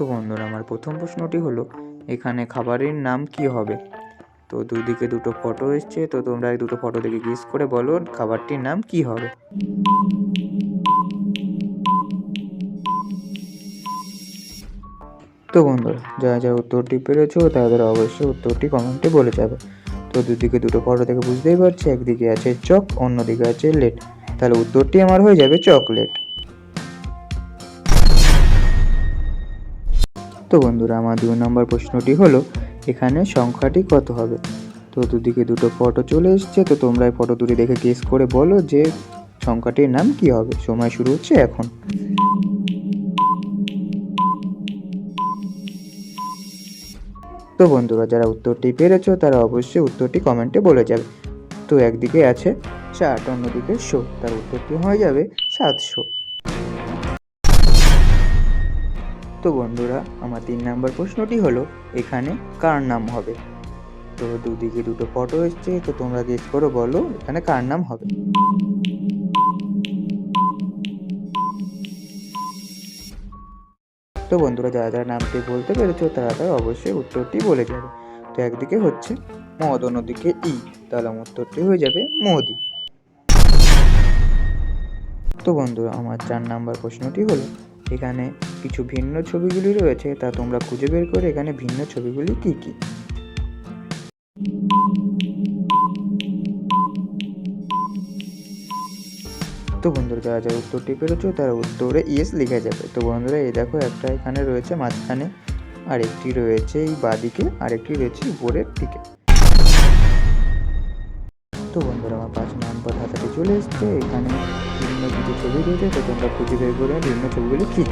তো বন্ধুরা, আমার প্রথম প্রশ্নটি হলো, এখানে খাবারের নাম কি হবে? তো দুদিকে দুটো ফটো এসছে, তো তোমরা এই দুটো ফটো দেখে গেস করে বলো খাবারটির নাম কি হবে? তো বন্ধুরা যারা যারা উত্তরটি পেরেছ তাদের অবশ্যই উত্তরটি কমেন্টে বলে যাবে। তো দুদিকে দুটো ফটো থেকে বুঝতেই পারছি, একদিকে আছে চক, অন্যদিকে আছে লেট তাহলে উত্তরটি আমার হয়ে যাবে চকলেট তো বন্ধুরা, আমার দুই নম্বর প্রশ্নটি হলো, এখানে সংখ্যাটি কত হবে? তো দুদিকে দুটো ফটো চলে এসছে, তো তোমরা এই ফটো দুটি দেখে গেস করে বলো যে সংখ্যাটির নাম কি হবে। সময় শুরু হচ্ছে এখন। তো বন্ধুরা, যারা উত্তরটি পেরেছ, তারা অবশ্যই উত্তরটি কমেন্টে বলে যাবে। তো একদিকে আছে চাট অন্যদিকে শো। তার উত্তরটি হয়ে যাবে সাতশো। তো বন্ধুরা, আমার তিন নাম্বার প্রশ্নটি হলো, এখানে কার নাম হবে? তো দুদিকে দুটো ফটো এসছে, তো তোমরা গেস করো, বলো এখানে কার নাম হবে? তো বন্ধুরা, যারা যারা নামটি বলতে পেরেছ, তারা তারা অবশ্যই উত্তরটি বলে যাবে। তো একদিকে হচ্ছে মদ, অন্যদিকে ই, তাহলে উত্তরটি হয়ে যাবে মোদি। তো বন্ধুরা, আমার চার নাম্বার প্রশ্নটি হলো এখানে কিছু ভিন্ন ছবিগুলি রয়েছে, তা তোমরা খুঁজে বের করে এখানে ভিন্ন ছবিগুলি কি কি? তো বন্ধুরা, যারা যারা উত্তরটি পেরেছ, তারা উত্তরে ইয়েস লিখে যাবে। তো বন্ধুরা, এই দেখো একটা এখানে রয়েছে মাঝখানে আর একটি রয়েছে এই বাদিকে আর একটি রয়েছে উপরের দিকে। তো বন্ধুরা, আমার পাঁচ নাম্বার হাতাতে চলে এসছে, এখানে বিভিন্ন কিছু ছবি রয়েছে, তো তোমরা খুঁজে বের করে বিভিন্ন ছবিগুলি কী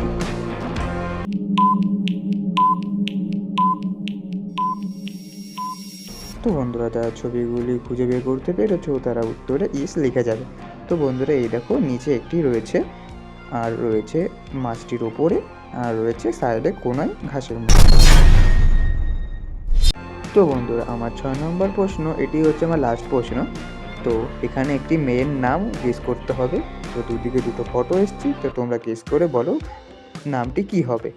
তো বন্ধুরা যারা ছবিগুলি খুঁজে বের করতে পেরেছ তারা উত্তরে ইস লিখে যাবে। তো বন্ধুরা, এই দেখো, নিচে একটি রয়েছে, আর রয়েছে মাছটির ওপরে, আর রয়েছে সাইডে কোনায় ঘাসের মধ্যে তো বন্ধুরা, আমার ছয় নম্বর প্রশ্ন, এটি হচ্ছে আমার লাস্ট প্রশ্ন। তো এখানে একটি মেয়ের নাম গেস করতে হবে। তো দুদিকে দুটো ফটো এসছি, তো তোমরা কেস করে বলো নামটি কি হবে?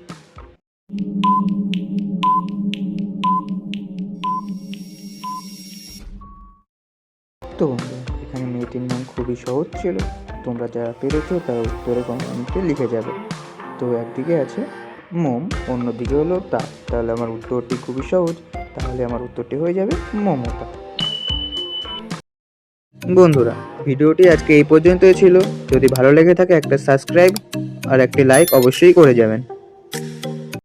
তো বন্ধুরা, এখানে মেয়েটির নাম খুবই সহজ ছিল। তোমরা যারা পেরেছ তারা উত্তরে কমেন্টে লিখে যাবে। তো একদিকে আছে মোম, অন্যদিকে হলো তা। তাহলে আমার উত্তরটি খুবই সহজ। তাহলে আমার উত্তরটি হয়ে যাবে মমতা। বন্ধুরা, ভিডিওটি আজকে এই পর্যন্তই ছিল। যদি ভালো লেগে থাকে, একটা সাবস্ক্রাইব আর একটি লাইক অবশ্যই করে যাবেন।